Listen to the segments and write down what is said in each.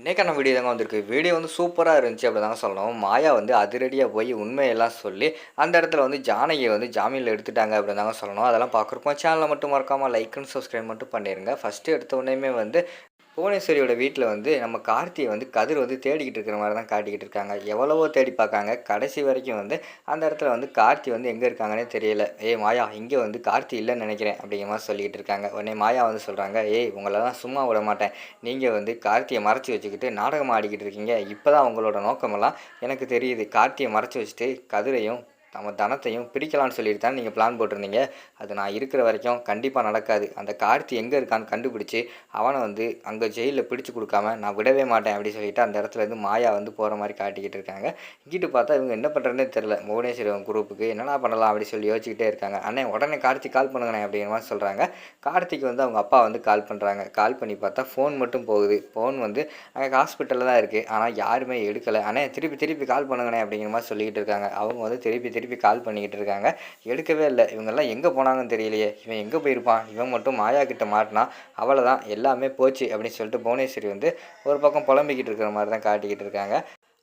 இன்றைக்கான வீடியோ தாங்க வந்திருக்கு. வீடியோ வந்து சூப்பராக இருந்துச்சு அப்படி தாங்க சொல்லணும். மாயா வந்து அதிரடியாக போய் உண்மையெல்லாம் சொல்லி அந்த இடத்துல வந்து ஜானகியை வந்து ஜாமீனில் எடுத்துட்டாங்க அப்படின்னு தாங்க சொல்லணும். அதெல்லாம் பார்க்குறப்போ சேனலை மட்டும் மறக்காமல் லைக் அண்ட் சப்ஸ்கிரைப் மட்டும் பண்ணிடுங்க ஃபஸ்ட்டு எடுத்த உடனே வந்து புவனேஸ்வரியோட வீட்டில் வந்து நம்ம கார்த்தியை வந்து கதிர் வந்து தேடிக்கிட்டு இருக்கிற மாதிரி தான் காட்டிக்கிட்டு இருக்காங்க. எவ்வளவோ தேடி பார்க்காங்க. கடைசி வரைக்கும் வந்து அந்த இடத்துல வந்து கார்த்தி வந்து எங்கே இருக்காங்கன்னே தெரியல. ஏய் மாயா இங்கே வந்து கார்த்தி இல்லைன்னு நினைக்கிறேன் அப்படிங்கிற மாதிரி சொல்லிக்கிட்டு இருக்காங்க. உடனே மாயா வந்து சொல்கிறாங்க ஏய் உங்களெல்லாம் சும்மா விட மாட்டேன். நீங்கள் வந்து கார்த்தியை மறைச்சி வச்சுக்கிட்டு நாடகம் ஆடிக்கிட்டு இருக்கீங்க. இப்போ தான் உங்களோட நோக்கமெல்லாம் எனக்கு தெரியுது. கார்த்தியை மறைச்சி வச்சுட்டு கதிரையும் நம்ம தனத்தையும் பிரிக்கலாம்னு சொல்லிட்டு தான் நீங்கள் பிளான் போட்டிருந்தீங்க. அது நான் இருக்கிற வரைக்கும் கண்டிப்பாக நடக்காது. அந்த கார்த்தி எங்கே இருக்கான்னு கண்டுபிடிச்சி அவனை வந்து அங்கே ஜெயிலில் பிடிச்சு கொடுக்காம நான் விடவே மாட்டேன் அப்படின்னு சொல்லிட்டு அந்த இடத்துல இருந்து மாயா வந்து போகிற மாதிரி காட்டிக்கிட்டு இருக்காங்க. இங்கிட்டு பார்த்தா இவங்க என்ன பண்ணுறதுனே தெரில புவனேஸ்வரன் குரூப்புக்கு என்னடா பண்ணலாம் அப்படி சொல்லி யோசிச்சுக்கிட்டே இருக்காங்க. அண்ணே உடனே கார்த்திக் கால் பண்ணுங்கண்ணே அப்படிங்கிற மாதிரி சொல்கிறாங்க கார்த்திக் வந்து அவங்க அப்பா வந்து கால் பண்ணுறாங்க கால் பண்ணி பார்த்தா ஃபோன் மட்டும் போகுது. ஃபோன் வந்து அங்கே ஹாஸ்பிட்டலில் தான் இருக்குது ஆனால் யாருமே எடுக்கலை. அண்ணே திருப்பி திருப்பி கால் பண்ணுங்கண்ணே அப்படிங்கிற மாதிரி சொல்லிக்கிட்டு இருக்காங்க. அவங்க வந்து திருப்பி திருப்பி கால் பண்ணிக்கிட்டு இருக்காங்க. எடுக்கவே இல்லை. இவங்கெல்லாம் எங்கே போனாங்கன்னு தெரியலையே. இவன் எங்கே போயிருப்பான்? இவன் மட்டும் மாயா கிட்ட மாட்டினா அவ்வளோதான் எல்லாமே போச்சு அப்படின்னு சொல்லிட்டு புவனேஸ்வரி வந்து ஒரு பக்கம் புலம்பிக்கிட்டு இருக்கிற மாதிரி தான் காட்டிக்கிட்டு இருக்காங்க.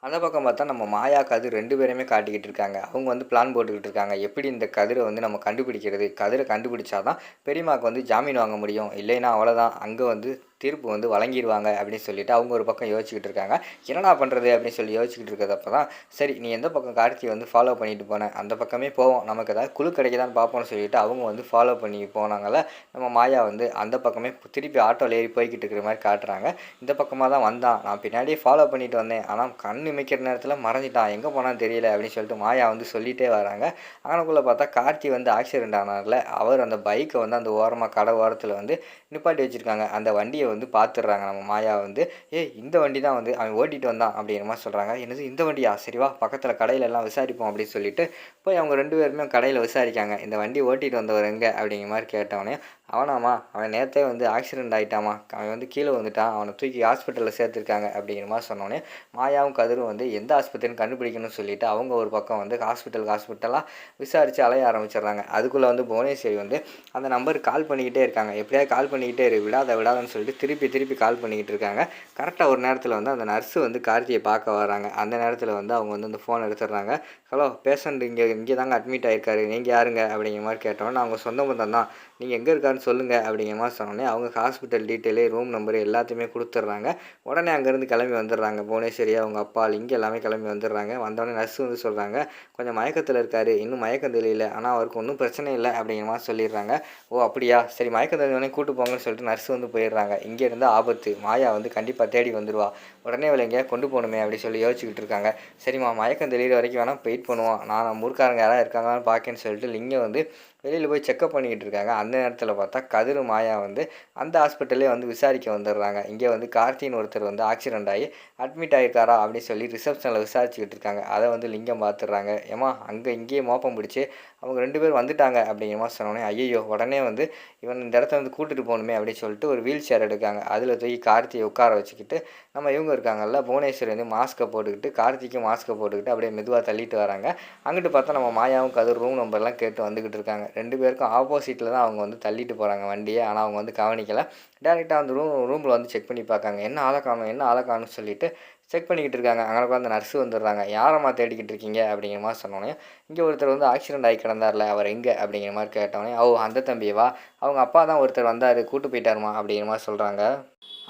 அந்த பக்கம் பார்த்தா நம்ம மாயா கதிர் ரெண்டு பேருமே காட்டிக்கிட்டு இருக்காங்க. அவங்க வந்து பிளான் போட்டுக்கிட்டு இருக்காங்க. எப்படி இந்த கதிரை வந்து நம்ம கண்டுபிடிக்கிறது? கதிரை கண்டுபிடிச்சாதான் பெரியம்மாவுக்கு வந்து ஜாமீன் வாங்க முடியும். இல்லைன்னா அவ்வளோதான் அங்கே வந்து தீர்ப்பு வந்து வழங்கிடுவாங்க அப்படின்னு சொல்லிட்டு அவங்க ஒரு பக்கம் யோசிச்சுக்கிட்டு இருக்காங்க. என்னடா பண்ணுறது அப்படின்னு சொல்லி யோசிச்சுக்கிட்டு இருக்கிறதப்ப தான் சரி நீ எந்த பக்கம் கார்த்தியை வந்து ஃபாலோ பண்ணிட்டு போனேன் அந்த பக்கமே போவோம். நமக்கு ஏதாவது குழு கிடைக்குதான்னு பார்ப்போம்னு சொல்லிட்டு அவங்க வந்து ஃபாலோ பண்ணி போனாங்கள நம்ம மாயா வந்து அந்த பக்கமே திருப்பி ஆட்டோவில் ஏறி போய்கிட்டு இருக்கிற மாதிரி காட்டுறாங்க. இந்த பக்கமாக தான் வந்தான். நான் பின்னாடியே ஃபாலோ பண்ணிட்டு வந்தேன். ஆனால் கண் இமைக்கிற நேரத்தில் மறைஞ்சிட்டான் எங்கே போனான்னு தெரியல அப்படின்னு சொல்லிட்டு மாயா வந்து சொல்லிகிட்டே வராங்க. அங்கனக்குள்ளே பார்த்தா கார்த்தி வந்து ஆக்சிடென்ட் ஆனார்ல. அவர் அந்த பைக்கை வந்து அந்த ஓரமாக கடை ஓரத்தில் வந்து நிப்பாட்டி வச்சுருக்காங்க. அந்த வண்டியை வந்து பார்த்துடுறாங்க நம்ம மாயா வந்து ஏய் இந்த வண்டி தான் வந்து அவன் ஓட்டிகிட்டு வந்தான் அப்படிங்கிற மாதிரி சொல்கிறாங்க என்னது இந்த வண்டியா? சரிவா பக்கத்தில் கடையில எல்லாம் விசாரிப்போம் அப்படின்னு சொல்லிட்டு போய் அவங்க ரெண்டு பேருமே கடையில் விசாரிக்காங்க. இந்த வண்டி ஓட்டிகிட்டு வந்தவர் எங்கே? அப்படிங்கிற மாதிரி கேட்டவொடனே அவனாமா அவன் நேற்றே வந்து ஆக்சிடென்ட் ஆகிட்டாமா அவன் வந்து கீழே வந்துட்டான் அவனை தூக்கி ஹாஸ்பிட்டலில் சேர்த்துருக்காங்க அப்படிங்கிற மாதிரி சொன்னோடனே மாயாவும் கதிரும் வந்து எந்த ஆஸ்பத்திரின்னு கண்டுபிடிக்கணும்னு சொல்லிட்டு அவங்க ஒரு பக்கம் வந்து ஹாஸ்பிட்டல் ஹாஸ்பிட்டலாக விசாரித்து அலைய ஆரம்பிச்சிடுறாங்க. அதுக்குள்ளே வந்து புவனேஸ்வரி வந்து அந்த நம்பருக்கு கால் பண்ணிக்கிட்டே இருக்காங்க. எப்படியாவது கால் பண்ணிக்கிட்டே இரு விடாத விடாதன்னு சொல்லிட்டு திருப்பி திருப்பி கால் பண்ணிக்கிட்டு இருக்காங்க. கரெக்டாக ஒரு நேரத்தில் வந்து அந்த நர்ஸு வந்து கார்த்தியை பார்க்க வராங்க அந்த நேரத்தில் வந்து அவங்க வந்து அந்த ஃபோன் எடுத்துடுறாங்க. ஹலோ பேஷண்ட் இங்கே இங்கே தாங்க அட்மிட் ஆகிருக்காரு நீங்கள் யாருங்க? அப்படிங்கிற மாதிரி கேட்டோன்னே அவங்க சொந்த பந்தம் தான். நீங்கள் எங்கே இருக்காரு இருக்காருன்னு சொல்லுங்கள் அப்படிங்கிற மாதிரி சொன்னோன்னே அவங்க ஹாஸ்பிட்டல் டீட்டெயிலு ரூம் நம்பர் எல்லாத்தையுமே கொடுத்துட்றாங்க. உடனே அங்கேருந்து கிளம்பி வந்துடுறாங்க. புவனேஸ்வரி அவங்க அப்பா இங்கே எல்லாமே கிளம்பி வந்துடுறாங்க. வந்தோடனே நர்ஸ் வந்து சொல்கிறாங்க கொஞ்சம் மயக்கத்தில் இருக்காரு இன்னும் மயக்கம் தெரியல ஆனால் அவருக்கு ஒன்றும் பிரச்சனை இல்லை அப்படிங்கிற மாதிரி சொல்லிடுறாங்க. ஓ அப்படியா? சரி மயக்கம் தெரியவனே கூட்டு போங்கன்னு சொல்லிட்டு நர்ஸ் வந்து போயிடுறாங்க. இங்கே இருந்தால் ஆபத்து. மாயா வந்து கண்டிப்பாக தேடி வந்துடுவா உடனே அவளை எங்கேயா கொண்டு போகணுமே அப்படின்னு சொல்லி யோசிச்சுக்கிட்டு இருக்காங்க. சரிம்மா மயக்கம் தெளிகிற வரைக்கும் வேணால் வெயிட் பண்ணுவோம். நான் முறுக்காரங்க யாராவது இருக்காங்களான்னு பார்க்கேன்னு சொல்லிட்டு லிங்கம் வந்து வெளியில் போய் செக்கப் பண்ணிக்கிட்டு இருக்காங்க. அந்த நேரத்தில் பார்த்தா பார்த்தா கதிர் மாயா வந்து அந்த ஹாஸ்பிட்டல்லே வந்து விசாரிக்க வந்துடுறாங்க. இங்கே வந்து கார்த்தியின் ஒருத்தர் வந்து ஆக்சிடென்ட் ஆகி அட்மிட் ஆகிருக்காரா அப்படின்னு சொல்லி ரிசப்ஷனில் விசாரிச்சுக்கிட்டு இருக்காங்க. அதை வந்து லிங்கம் பார்த்துடுறாங்க. ஏமா அங்கே இங்கேயே மோப்பம் பிடிச்சி அவங்க ரெண்டு பேர் வந்துட்டாங்க அப்படிங்கிற மாதிரி சொன்னோடனே ஐயோ உடனே வந்து இவன் இந்த இடத்த வந்து கூட்டிகிட்டு போகணுமே அப்படின்னு சொல்லிட்டு ஒரு வீல் சேர் எடுக்காங்க. அதில் தூக்கி கார்த்தியை உட்கார வச்சுக்கிட்டு நம்ம இவங்க இருக்காங்கல்ல புவனேஸ்வரி வந்து மாஸ்க்கை போட்டுக்கிட்டு கார்த்திக்கும் மாஸ்க்கை போட்டுக்கிட்டு அப்படியே மெதுவாக தள்ளிட்டு வராங்க. அங்கிட்டு பார்த்தா நம்ம மாயாவும் கதிர் ரூம் நம்பர்லாம் கேட்டு வந்துக்கிட்டு இருக்காங்க. ரெண்டு பேருக்கும் ஆப்போசிட்டில் தான் அவங்க வந்து தள்ளிட்டு போகிறாங்க வண்டியை. ஆனால் அவங்க வந்து கவனிக்கலை. டேரெக்டாக அந்த ரூம் ரூமில் வந்து செக் பண்ணி பார்க்காங்க. என்ன ஆளை காணும் என்ன ஆளை காணும்னு சொல்லிட்டு செக் பண்ணிக்கிட்டு இருக்காங்க. அங்கே அந்த நர்ஸு வந்துடுறாங்க. யாரம்மா தேடிக்கிட்டு இருக்கீங்க? அப்படிங்கிற மாதிரி சொன்னோன்னே இங்கே ஒருத்தர் வந்து ஆக்சிடென்ட் ஆகி கிடந்தார்ல அவர் எங்கே? அப்படிங்கிற மாதிரி கேட்டோன்னே ஓ அந்த தம்பியவா அவங்க அப்பா தான் ஒருத்தர் வந்தார். கூட்டு போயிட்டாருமா? அப்படிங்கிற மாதிரி சொல்கிறாங்க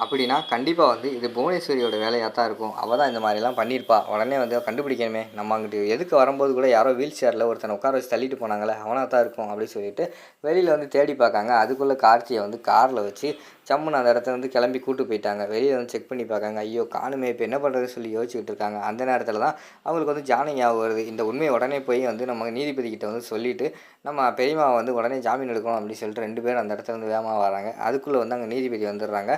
அப்படின்னா கண்டிப்பாக வந்து இது புவனேஸ்வரியோட வேலையாக தான் இருக்கும். அவள் தான் இந்த மாதிரிலாம் பண்ணியிருப்பா உடனே வந்து கண்டுபிடிக்கணுமே. நம்ம அங்கிட்டு எதுக்கு வரும்போது கூட யாரோ வீல் சேரில் ஒருத்தனை உட்கார வச்சு தள்ளிட்டு போனாங்களே அவனாக தான் இருக்கும் அப்படின்னு சொல்லிட்டு வெளியில் வந்து தேடி பார்க்காங்க. அதுக்குள்ளே கார்த்தியை வந்து காரில் வச்சு சம்முன்னு அந்த இடத்துல வந்து கிளம்பி கூட்டு போயிட்டாங்க. வெளியில் வந்து செக் பண்ணி பார்க்காங்க. ஐயோ காணுமே இப்போ என்ன பண்ணுறது சொல்லி யோசிச்சுக்கிட்டு இருக்காங்க. அந்த நேரத்தில் தான் அவங்களுக்கு வந்து ஜாமீன் ஞாபகம் வருது. இந்த உண்மையை உடனே போய் வந்து நம்ம நீதிபதி கிட்ட வந்து சொல்லிவிட்டு நம்ம பெரியம்மா வந்து உடனே ஜாமீன் எடுக்கணும் அப்படின்னு சொல்லிட்டு ரெண்டு பேரும் அந்த இடத்துல வந்து வேகமாக வராங்க. அதுக்குள்ளே வந்து அங்கே நீதிபதி வந்துடுறாங்க.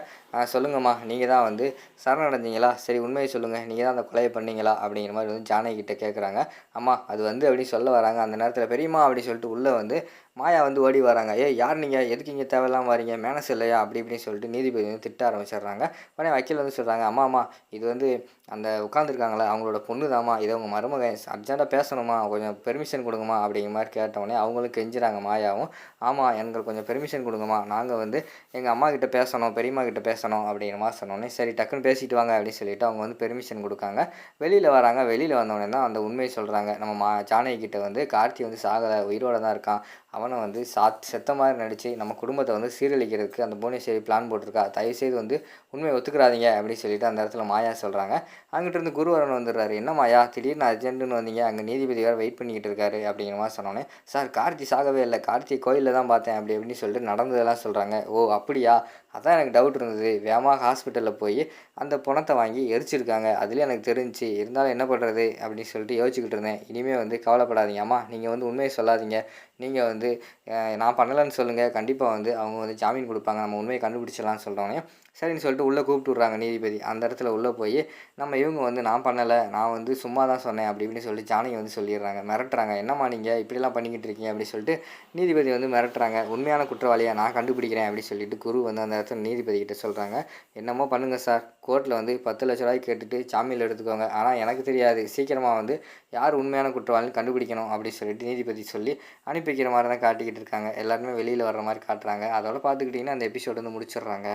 சொல்லுங்கம்மா. நீங்கள் தான் வந்து சரணடைஞ்சீங்களா சரி உண்மையை சொல்லுங்கள் நீங்கள் தான் அந்த கொலையை பண்ணீங்களா? அப்படிங்கிற மாதிரி வந்து ஜானகி கிட்டே கேட்குறாங்க அம்மா அது வந்து அப்படின்னு சொல்ல வராங்க. அந்த நேரத்தில் பெரியம்மா அப்படின்னு சொல்லிட்டு உள்ளே வந்து மாயா வந்து ஓடி வராங்க. ஏ யார் நீங்கள் எதுக்கு இங்கே தேவையில்லாம வரீங்க மேனஸ் இல்லையா? அப்படி இப்படின்னு சொல்லிட்டு நீதிபதி வந்து திட்ட ஆரம்பிச்சிடுறாங்க. உடனே வக்கீல் வந்து சொல்கிறாங்க அம்மா அம்மா இது வந்து அந்த உட்காந்துருக்காங்களே அவங்களோட பொண்ணு தாம்மா இதை உங்கள் மருமக அர்ஜென்ட்டாக பேசணுமா? கொஞ்சம் பெர்மிஷன் கொடுங்கம்மா. அப்படிங்கிற மாதிரி கேட்டவுடனே அவங்களும் கெஞ்சுறாங்க மாயாவும். ஆமாம் எங்களுக்கு கொஞ்சம் பெர்மிஷன் கொடுங்கம்மா. நாங்கள் வந்து எங்கள் அம்மா கிட்ட பேசணும் பெரியம்மா கிட்ட பேசணும். அப்படிங்கிற மாதிரி சொன்னோடனே சரி டக்குன்னு பேசிட்டு வாங்க. அப்படின்னு சொல்லிட்டு அவங்க வந்து பெர்மிஷன் கொடுக்காங்க. வெளியில் வராங்க. வெளியில் வந்தோடனே தான் அந்த உண்மையை சொல்கிறாங்க நம்ம மா ஜானகி கிட்ட வந்து கார்த்தி வந்து சாகலை உயிரோட தான் இருக்கான். அவன் வந்து சாத் செத்த மாதிரி நடித்து நம்ம குடும்பத்தை வந்து சீரழிக்கிறதுக்கு அந்த புவனேஸ்வரி பிளான் போட்டிருக்கா. தயவுசெய்து வந்து உண்மையை ஒத்துக்கிறாதீங்க அப்படின்னு சொல்லிட்டு அந்த இடத்துல மாயா சொல்கிறாங்க அங்கிட்டு இருந்து குருவரன் வந்துடுறாரு. என்ன மாயா? திடீர்னு அர்ஜென்ட்டுன்னு வந்தீங்க. அங்கே நீதிபதி வேறு வெயிட் பண்ணிக்கிட்டு இருக்காரு அப்படிங்கிற மாதிரி சொன்னோன்னே சார் கார்த்தி சாகவே இல்லை. கார்த்தி கோயிலில் தான் பார்த்தேன். அப்படி அப்படின்னு சொல்லிட்டு நடந்ததெல்லாம் சொல்கிறாங்க ஓ அப்படியா? அதான் எனக்கு டவுட் இருந்தது. வேகமாக ஹாஸ்பிட்டலில் போய் அந்த பணத்தை வாங்கி எரிச்சிருக்காங்க. அதுலேயும் எனக்கு தெரிஞ்சு இருந்தாலும் என்ன பண்ணுறது அப்படின்னு சொல்லிட்டு யோசிச்சுக்கிட்டு இருந்தேன். இனிமேல் வந்து கவலைப்படாதீங்க. அம்மா நீங்கள் வந்து உண்மையை சொல்லாதீங்க. நீங்கள் வந்து நான் பண்ணலைன்னு சொல்லுங்கள் கண்டிப்பாக வந்து அவங்க வந்து ஜாமீன் கொடுப்பாங்க. நம்ம உண்மையை கண்டுபிடிச்சிடலாம்னு சொல்கிறோன்னே சரின்னு சொல்லிட்டு உள்ளே கூப்பிட்டு விட்றாங்க நீதிபதி. அந்த இடத்துல உள்ளே போய் நம்ம இவங்க வந்து நான் பண்ணலை நான் வந்து சும்மா தான் சொன்னேன் அப்படி இப்படின்னு சொல்லி ஜானகி வந்து சொல்லிடுறாங்க. மிரட்டுறாங்க. என்னம்மா நீங்கள் இப்படிலாம் பண்ணிக்கிட்டு இருக்கீங்க அப்படின்னு சொல்லிட்டு நீதிபதி வந்து மிரட்டுறாங்க. உண்மையான குற்றவாளியை நான் கண்டுபிடிக்கிறேன் அப்படின்னு சொல்லிட்டு குரு வந்து அந்த இடத்துல நீதிபதி கிட்ட சொல்கிறாங்க என்னமோ பண்ணுங்கள் சார். கோர்ட்டில் வந்து பத்து லட்ச ரூபாய்க்கு கேட்டுட்டு ஜாமீன் எடுத்துக்கோங்க. ஆனால் எனக்கு தெரியாது. சீக்கிரமாக வந்து யார் உண்மையான குற்றவாளின்னு கண்டுபிடிக்கணும் அப்படின்னு சொல்லிட்டு நீதிபதி சொல்லி அனுப்பி வைக்கிற மாதிரி தான் காட்டிக்கிட்டு இருக்காங்க. எல்லாருமே வெளியில் வர்ற மாதிரி காட்டுறாங்க. அதோட பார்த்துக்கிட்டிங்கன்னா அந்த எபிசோடு வந்து முடிச்சிடுறாங்க.